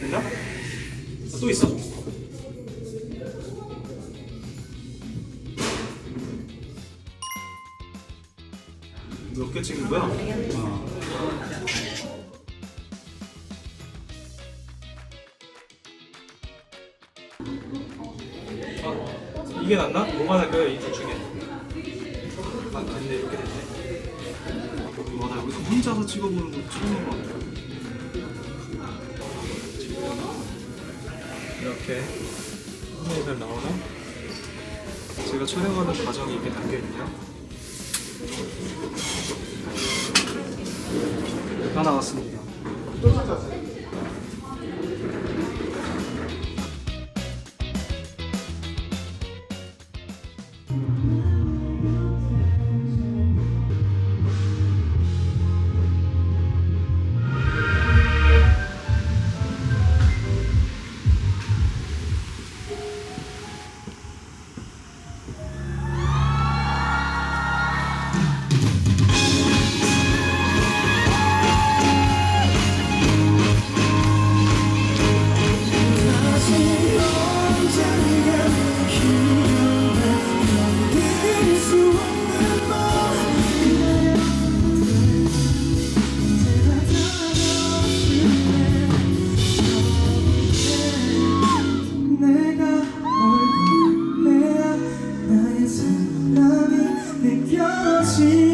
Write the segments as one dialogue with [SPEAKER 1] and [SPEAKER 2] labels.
[SPEAKER 1] 됐나? 아, 또 있어? 몇 개 찍은 거야? 아. 이게 낫나? 뭐가 나을까요? 이 둘 중에? 아, 안돼 이렇게 됐네. 와, 나 여기서 혼자서 찍어보는 거 처음인 것 같아. 이렇게 화면이 나오나? 제가 촬영하는 과정이 이렇게 담겨있네요. 다 나왔습니다.
[SPEAKER 2] assim.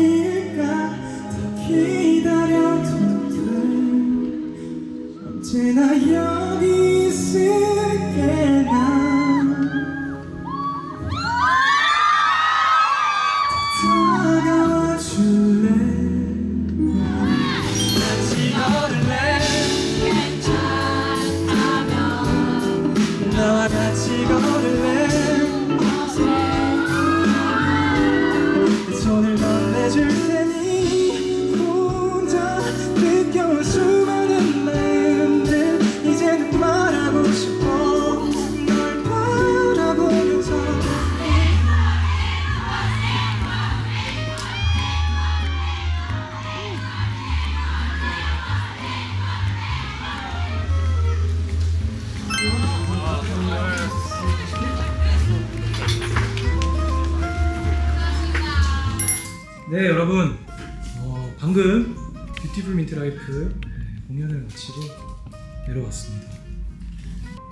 [SPEAKER 2] 네
[SPEAKER 1] 여러분 어, 방금 뷰티풀 민트 라이프 네, 공연을 마치고 내려왔습니다.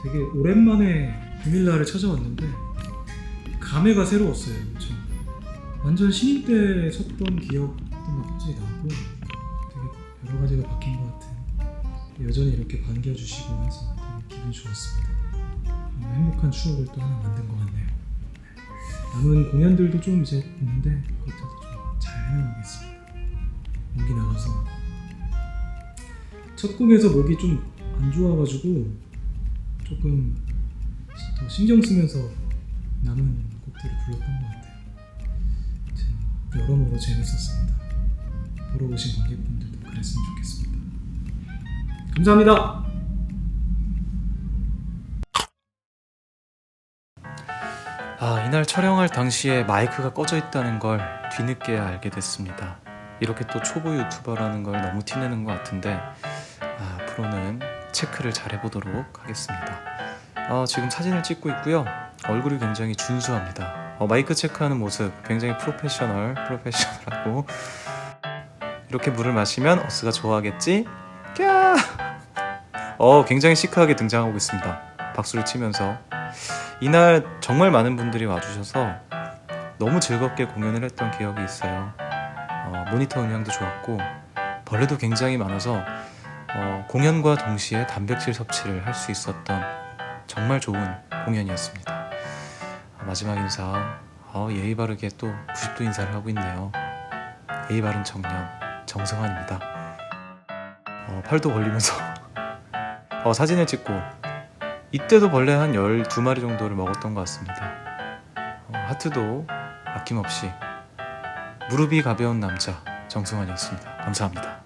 [SPEAKER 1] 되게 오랜만에 비밀라를 찾아왔는데 감회가 새로웠어요. 그렇죠? 완전 신인 때 섰던 기억도 막 갑자기 나고 되게 여러 가지가 바뀐 것 같은 여전히 이렇게 반겨주시고 해서 되게 기분이 좋았습니다. 행복한 추억을 또 하나 만든 것 같네요. 남은 공연들도 좀 이제 있는데 그것도 목이 나가서 첫 곡에서 목이 좀 안 좋아가지고 조금 더 신경 쓰면서 남은 곡들을 불렀던 것 같아요. 여러모로 재밌었습니다. 보러 오신 관객분들도 그랬으면 좋겠습니다. 감사합니다.
[SPEAKER 3] 아, 이날 촬영할 당시에 마이크가 꺼져 있다는 걸 뒤늦게 알게 됐습니다. 이렇게 또 초보 유튜버라는 걸 너무 티내는 것 같은데 아, 앞으로는 체크를 잘 해보도록 하겠습니다. 어, 지금 사진을 찍고 있고요. 얼굴이 굉장히 준수합니다. 어, 마이크 체크하는 모습 굉장히 프로페셔널, 프로페셔널하고 이렇게 물을 마시면 어스가 좋아하겠지? 꺄! 어, 굉장히 시크하게 등장하고 있습니다. 박수를 치면서 이날 정말 많은 분들이 와주셔서 너무 즐겁게 공연을 했던 기억이 있어요. 어, 모니터 음향도 좋았고 벌레도 굉장히 많아서 어, 공연과 동시에 단백질 섭취를 할 수 있었던 정말 좋은 공연이었습니다. 아, 마지막 인사 어, 예의 바르게 또 90도 인사를 하고 있네요. 예의 바른 청년 정성환입니다. 어, 팔도 벌리면서 어, 사진을 찍고 이때도 벌레 한 12마리 정도를 먹었던 것 같습니다. 어, 하트도 아낌없이 무릎이 가벼운 남자 정승환이었습니다. 감사합니다.